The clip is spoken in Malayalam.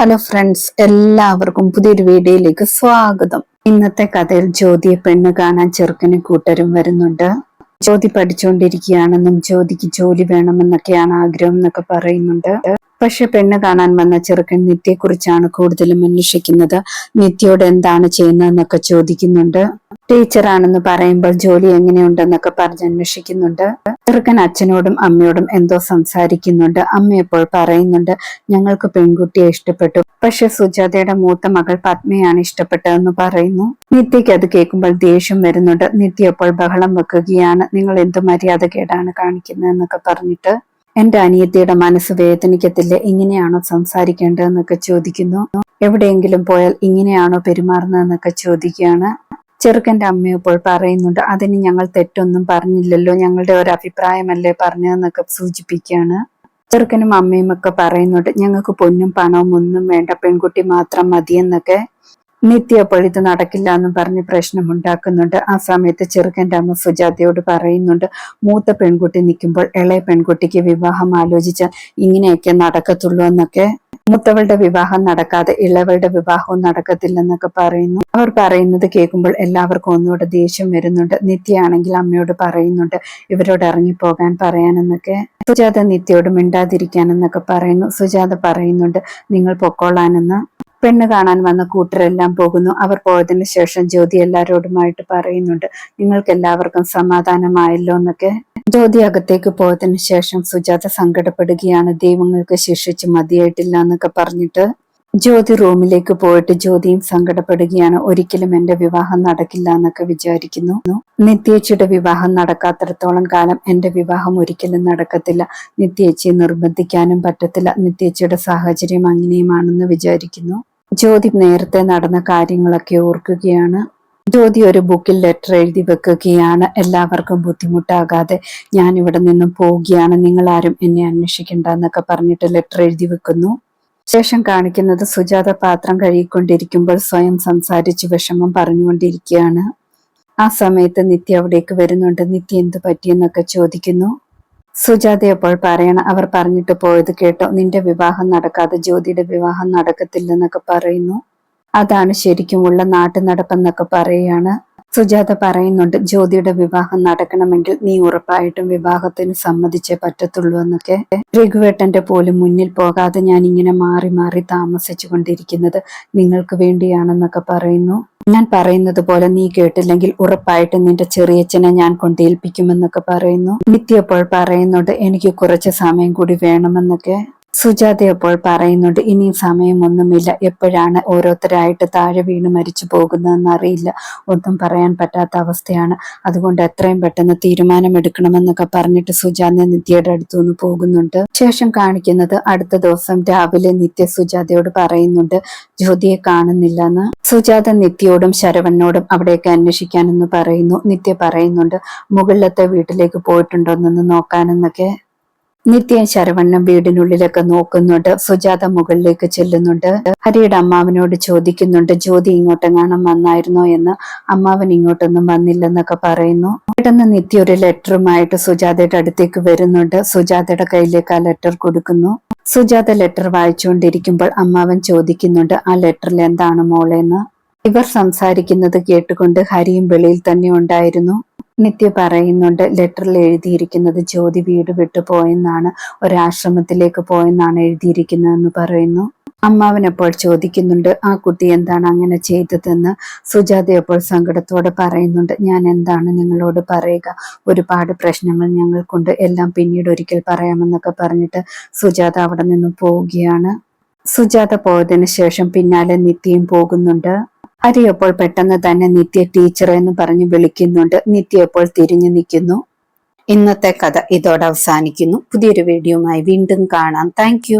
ഹലോ ഫ്രണ്ട്സ് എല്ലാവർക്കും പുതിയൊരു വീഡിയോയിലേക്ക് സ്വാഗതം. ഇന്നത്തെ കഥയിൽ ജ്യോതിയെ പെണ്ണ് കാണാൻ ചെറുക്കന് കൂട്ടരും വരുന്നുണ്ട്. ജ്യോതി പഠിച്ചുകൊണ്ടിരിക്കുകയാണെന്നും ജ്യോതിക്ക് ജോലി വേണമെന്നൊക്കെയാണ് ആഗ്രഹം എന്നൊക്കെ പറയുന്നുണ്ട്. പക്ഷെ പെണ്ണ് കാണാൻ വന്ന ചെറുക്കൻ നിത്യയെക്കുറിച്ചാണ് കൂടുതലും അന്വേഷിക്കുന്നത്. നിത്യയോട് എന്താണ് ചെയ്യുന്നതെന്നൊക്കെ ചോദിക്കുന്നുണ്ട്. ടീച്ചറാണെന്ന് പറയുമ്പോൾ ജോലി എങ്ങനെയുണ്ടെന്നൊക്കെ പറഞ്ഞ് അന്വേഷിക്കുന്നുണ്ട്. ചെറുക്കൻ അച്ഛനോടും അമ്മയോടും എന്തോ സംസാരിക്കുന്നുണ്ട്. അമ്മ എപ്പോൾ പറയുന്നുണ്ട്. ഞങ്ങൾക്ക് പെൺകുട്ടിയെ ഇഷ്ടപ്പെട്ടു. പക്ഷെ സുജാതയുടെ മൂത്ത മകൾ പത്മയാണ് ഇഷ്ടപ്പെട്ടതെന്ന് പറയുന്നു. നിത്യയ്ക്ക് അത് കേൾക്കുമ്പോൾ ദേഷ്യം വരുന്നുണ്ട്. നിത്യ എപ്പോൾ ബഹളം വെക്കുകയാണ്. നിങ്ങൾ എന്ത് മര്യാദ കേടാണ് കാണിക്കുന്നതെന്നൊക്കെ പറഞ്ഞിട്ട് എന്റെ അനിയത്തിയുടെ മനസ്സ് വേദനിക്കത്തില്ല. ഇങ്ങനെയാണോ സംസാരിക്കേണ്ടതെന്നൊക്കെ ചോദിക്കുന്നു. എവിടെയെങ്കിലും പോയാൽ ഇങ്ങനെയാണോ പെരുമാറുന്നതെന്നൊക്കെ ചോദിക്കുകയാണ്. ചെറുക്കന്റെ അമ്മ ഇപ്പോൾ പറയുന്നുണ്ട് അതിന് ഞങ്ങൾ തെറ്റൊന്നും പറഞ്ഞില്ലല്ലോ. ഞങ്ങളുടെ ഒരു അഭിപ്രായമല്ലേ പറഞ്ഞതെന്നൊക്കെ സൂചിപ്പിക്കുകയാണ്. ചെറുക്കനും അമ്മയും ഒക്കെ പറയുന്നുണ്ട് ഞങ്ങൾക്ക് പൊന്നും പണവും ഒന്നും വേണ്ട. പെൺകുട്ടി മാത്രം മതിയെന്നൊക്കെ നിത്യ പൊഴുത് നടക്കില്ല എന്ന് പറഞ്ഞ് പ്രശ്നം ഉണ്ടാക്കുന്നുണ്ട്. ആ സമയത്ത് ചെറുക്കന്റെ അമ്മ സുജാതയോട് പറയുന്നുണ്ട് മൂത്ത പെൺകുട്ടി നിൽക്കുമ്പോൾ ഇളയ പെൺകുട്ടിക്ക് വിവാഹം ആലോചിച്ചാൽ ഇങ്ങനെയൊക്കെ നടക്കത്തുള്ളൂ എന്നൊക്കെ. മൂത്തവളുടെ വിവാഹം നടക്കാതെ ഇളവളുടെ വിവാഹവും നടക്കത്തില്ലെന്നൊക്കെ പറയുന്നു. അവർ പറയുന്നത് കേൾക്കുമ്പോൾ എല്ലാവർക്കും ഒന്നുകൂടെ ദേഷ്യം വരുന്നുണ്ട്. നിത്യയാണെങ്കിൽ അമ്മയോട് പറയുന്നുണ്ട് ഇവരോട് ഇറങ്ങിപ്പോകാൻ പറയാനെന്നൊക്കെ. സുജാത നിത്യയോട് മിണ്ടാതിരിക്കാനെന്നൊക്കെ പറയുന്നു. സുജാത പറയുന്നുണ്ട് നിങ്ങൾ പൊക്കോളാനെന്ന്. പെണ്ണ് കാണാൻ വന്ന കൂട്ടരെല്ലാം പോകുന്നു. അവർ പോയതിനു ശേഷം ജ്യോതി എല്ലാവരോടുമായിട്ട് പറയുന്നുണ്ട് നിങ്ങൾക്ക് എല്ലാവർക്കും സമാധാനമായല്ലോ എന്നൊക്കെ. ജ്യോതി അകത്തേക്ക് പോയതിനു ശേഷം സുജാത സങ്കടപ്പെടുകയാണ് ദൈവങ്ങൾക്ക് ശിക്ഷിച്ച് മതിയായിട്ടില്ല എന്നൊക്കെ പറഞ്ഞിട്ട് ജ്യോതി റൂമിലേക്ക് പോയിട്ട് ജ്യോതിയും സങ്കടപ്പെടുകയാണ് ഒരിക്കലും എന്റെ വിവാഹം നടക്കില്ല എന്നൊക്കെ വിചാരിക്കുന്നു. നിത്യേച്ചിയുടെ വിവാഹം നടക്കാത്തിടത്തോളം കാലം എന്റെ വിവാഹം ഒരിക്കലും നടക്കത്തില്ല. നിത്യേച്ചിയെ നിർബന്ധിക്കാനും പറ്റത്തില്ല. നിത്യേച്ചിയുടെ സാഹചര്യം അങ്ങനെയുമാണെന്ന് വിചാരിക്കുന്നു. ജ്യോതി നേരത്തെ നടന്ന കാര്യങ്ങളൊക്കെ ഓർക്കുകയാണ്. ജ്യോതി ഒരു ബുക്കിൽ ലെറ്റർ എഴുതി വെക്കുകയാണ്. എല്ലാവർക്കും ബുദ്ധിമുട്ടാകാതെ ഞാൻ ഇവിടെ നിന്നും പോവുകയാണ്. നിങ്ങൾ ആരും എന്നെ അന്വേഷിക്കണ്ട എന്നൊക്കെ പറഞ്ഞിട്ട് ലെറ്റർ എഴുതി വെക്കുന്നു. ശേഷം കാണിക്കുന്നത് സുജാത പാത്രം കഴുകിക്കൊണ്ടിരിക്കുമ്പോൾ സ്വയം സംസാരിച്ച് വിഷമം പറഞ്ഞുകൊണ്ടിരിക്കുകയാണ്. ആ സമയത്ത് നിത്യ അവിടേക്ക് വരുന്നുണ്ട്. നിത്യ എന്ത് പറ്റിയെന്നൊക്കെ ചോദിക്കുന്നു. സുജാത അപ്പോൾ പറയണം അവർ പറഞ്ഞിട്ട് പോയത് കേട്ടോ നിന്റെ വിവാഹം നടക്കാതെ ജ്യോതിയുടെ വിവാഹം നടക്കത്തില്ലെന്നൊക്കെ പറയുന്നു. അതാണ് ശരിക്കുമുള്ള നാട്ടു നടപ്പെന്നൊക്കെ പറയുകയാണ് സുജാത പറയുന്നുണ്ട് ജ്യോതിയുടെ വിവാഹം നടക്കണമെങ്കിൽ നീ ഉറപ്പായിട്ടും വിവാഹത്തിന് സമ്മതിച്ചേ പറ്റത്തുള്ളൂ എന്നൊക്കെ. രഘുവേട്ടന്റെ പോലും മുന്നിൽ പോകാതെ ഞാൻ ഇങ്ങനെ മാറി മാറി താമസിച്ചു കൊണ്ടിരിക്കുന്നത് നിങ്ങൾക്ക് വേണ്ടിയാണെന്നൊക്കെ പറയുന്നു. ഞാൻ പറയുന്നത് പോലെ നീ കേട്ടില്ലെങ്കിൽ ഉറപ്പായിട്ട് നിന്റെ ചെറിയച്ഛനെ ഞാൻ കൊണ്ടേൽപ്പിക്കുമെന്നൊക്കെ പറയുന്നു. നിത്യപ്പോൾ പറയുന്നുണ്ട് എനിക്ക് കുറച്ച് സമയം കൂടി വേണമെന്നൊക്കെ. സുജാത അപ്പോൾ പറയുന്നുണ്ട് ഇനി സമയമൊന്നുമില്ല. എപ്പോഴാണ് ഓരോരുത്തരായിട്ട് താഴെ വീണ് മരിച്ചു പോകുന്നതെന്ന് അറിയില്ല. ഒന്നും പറയാൻ പറ്റാത്ത അവസ്ഥയാണ്. അതുകൊണ്ട് എത്രയും പെട്ടെന്ന് തീരുമാനമെടുക്കണമെന്നൊക്കെ പറഞ്ഞിട്ട് സുജാത നിത്യയുടെ അടുത്തു നിന്ന് പോകുന്നുണ്ട്. ശേഷം കാണിക്കുന്നത് അടുത്ത ദിവസം രാവിലെ നിത്യ സുജാതയോട് പറയുന്നുണ്ട് ജ്യോതിയെ കാണുന്നില്ലെന്ന്. സുജാത നിത്യയോടും ശരവണ്ണോടും അവിടേക്ക് അന്വേഷിക്കാനെന്ന് പറയുന്നു. നിത്യ പറയുന്നുണ്ട് മുകളിലത്തെ വീട്ടിലേക്ക് പോയിട്ടുണ്ടോന്നൊന്ന് നോക്കാനെന്നൊക്കെ നിത്യം ശരവണ്ണം വീടിനുള്ളിലൊക്കെ നോക്കുന്നുണ്ട്. സുജാത മുകളിലേക്ക് ചെല്ലുന്നുണ്ട്. ഹരിയുടെ അമ്മാവനോട് ചോദിക്കുന്നുണ്ട് ജ്യോതി ഇങ്ങോട്ടെങ്ങാനും വന്നായിരുന്നോ എന്ന്? അമ്മാവൻ ഇങ്ങോട്ടൊന്നും വന്നില്ലെന്നൊക്കെ പറയുന്നു. പെട്ടെന്ന് നിത്യ ഒരു ലെറ്ററുമായിട്ട് സുജാതയുടെ അടുത്തേക്ക് വരുന്നുണ്ട്. സുജാതയുടെ കയ്യിലേക്ക് ആ ലെറ്റർ കൊടുക്കുന്നു. സുജാത ലെറ്റർ വായിച്ചുകൊണ്ടിരിക്കുമ്പോൾ അമ്മാവൻ ചോദിക്കുന്നുണ്ട് ആ ലെറ്ററിൽ എന്താണ് മോളെന്ന്? ഇവർ സംസാരിക്കുന്നത് കേട്ടുകൊണ്ട് ഹരിയും വെളിയിൽ തന്നെ ഉണ്ടായിരുന്നു. നിത്യ പറയുന്നുണ്ട് ലെറ്ററിൽ എഴുതിയിരിക്കുന്നത് ജ്യോതി വീട് വിട്ടു പോയെന്നാണ് ഒരാശ്രമത്തിലേക്ക് പോയെന്നാണ് എഴുതിയിരിക്കുന്നതെന്ന് പറയുന്നു. അമ്മാവൻ അപ്പോൾ ചോദിക്കുന്നുണ്ട് ആ കുട്ടി എന്താണ് അങ്ങനെ ചെയ്തതെന്ന്? സുജാത അപ്പോൾ സങ്കടത്തോടെ പറയുന്നുണ്ട് ഞാൻ എന്താണ് നിങ്ങളോട് പറയുക? ഒരുപാട് പ്രശ്നങ്ങൾ ഞങ്ങൾക്കുണ്ട് എല്ലാം പിന്നീട് ഒരിക്കൽ പറയാമെന്നൊക്കെ പറഞ്ഞിട്ട് സുജാത അവിടെ നിന്ന് പോവുകയാണ്. സുജാത പോയതിനു ശേഷം പിന്നാലെ നിത്യയും പോകുന്നുണ്ട്. ഹരി അപ്പോൾ പെട്ടെന്ന് തന്നെ നിത്യ ടീച്ചർ എന്ന് പറഞ്ഞ് വിളിക്കുന്നുണ്ട്. നിത്യ അപ്പോൾ തിരിഞ്ഞു നിൽക്കുന്നു. ഇന്നത്തെ കഥ ഇതോടെ അവസാനിക്കുന്നു. പുതിയൊരു വീഡിയോയുമായി വീണ്ടും കാണാം. താങ്ക്